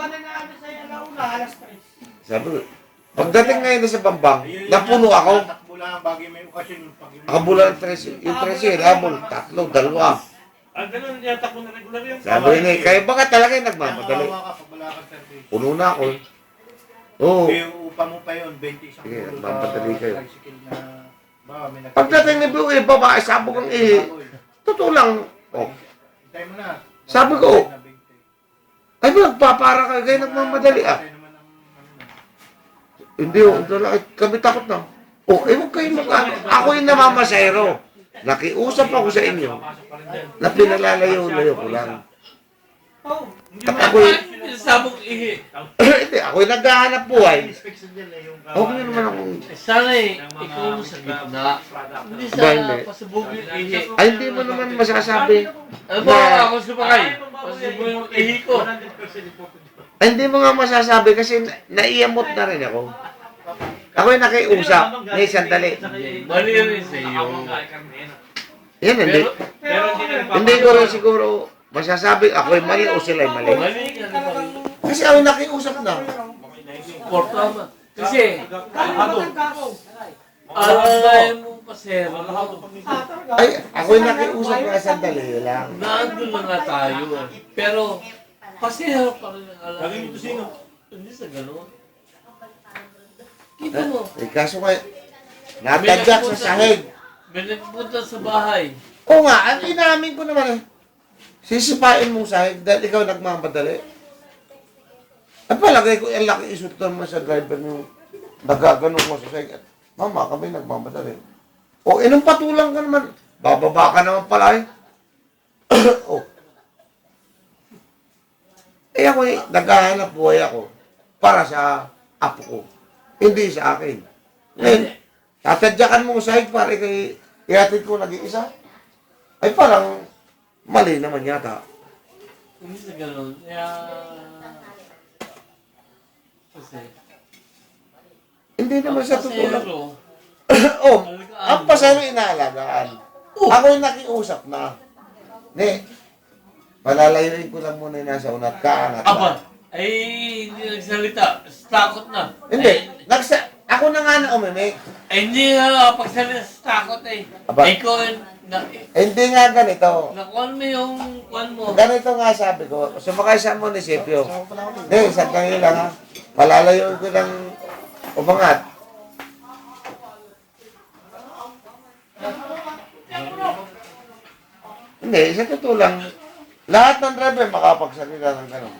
Na ano sa alauna, alas 3. Sabi ko, pagdating ngayon sa Bambang, yun, napuno ako. Takbo lang bagay may okasyon. Pag Nakabulan ng tres, yung tres yun, habol, tatlo, dalawa. Ah, ganun yata ko na regular yan. Sabi ni, kayo baka talaga yung nagmamadali. Nakawawa ka pag wala kang service. Puno na ako. Oo. Yung upa mo pa yun, 20 isang Sige, puro magmamadali kayo. tricycle na, ba, may nag- Pagdating ni Buwi, babae, sabog ang ihi. Totoo lang. Oh. Hintay mo na. Sabi ko, Ay, magpapara kayo, kayo nagmamadali ah. Hindi, oh, kami takot na. Oh, eh, huwag kayo mag Ako yung namamasayro. Nakiusap ako sa inyo na pinalalayo-layo ko lang. Oh, At ako'y, Sabog ihi. hindi, ako'y naghahanap buhay. Yung Huwag niyo naman akong, sana eh, ikaw mo sa gitna. Hindi sa hindi. pasubog yung ihi. ay, hindi mo naman masasabi. Ano ba ako sumakay? Pasubog yung ihi ko. Hindi mo nga masasabi kasi na- naiamot na rin ako. Ako'y nakiusap. Ngayon, sandali. Mali rin sa iyo. Yan, hindi. Pero, hindi ko rin siguro masasabi ako'y mali o sila'y mali. mali ka Kasi ako'y nakiusap na. portama. Kasi, Ano kako? alalayan mo pasero. Ah, talaga? Ay, ako'y nakiusap na sandali lang. Naandun na nga tayo. Pero, pasero pa rin ang alalayan Lagay mo to sino? Hindi sa ganun. Kita mo, Eh, kaso nga, natadyak sa sahig. may nagpunta sa bahay. Oo nga, ang inamin ko naman eh. Sisipain mo sahig dahil ikaw nagmamadali. Ay palagay ko, ang laki isot naman sa driver mo. Nagaganon mo sa sahig. Mama, kami nagmamadali. O, inong patulang ka naman. Bababa ka naman pala eh. oh. Eh ako eh, naghahanap buhay ako para sa apo ko. Hindi sa akin. Ngayon, tatadyakan mo sa sahig para kay ihatid ko nag-iisa. Ay parang mali naman yata. Hindi sa ganun. Kaya... Kasi... Hindi naman sa totoo lang. oh, pasero inaalagaan. Ako yung nakiusap na. Ne, palalayuin ko lang muna yung nasa unat ka, angat Aba, ay hindi nagsalita. Takot na. Hindi, Ay, nagsa, ako na nga na umimik. ay hindi nga pagsalita sa takot eh. Aba. Ay ko, na, Eh, Hindi nga ganito. nakuhan mo yung kuhan mo. Ganito nga sabi ko, sumakay sa munisipyo. Hindi, sandali lang ha. Palalayuin ko lang umangat. Hindi, sa totoo lang, lahat ng driver makapagsalita ng gano'n.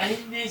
Ay hindi sa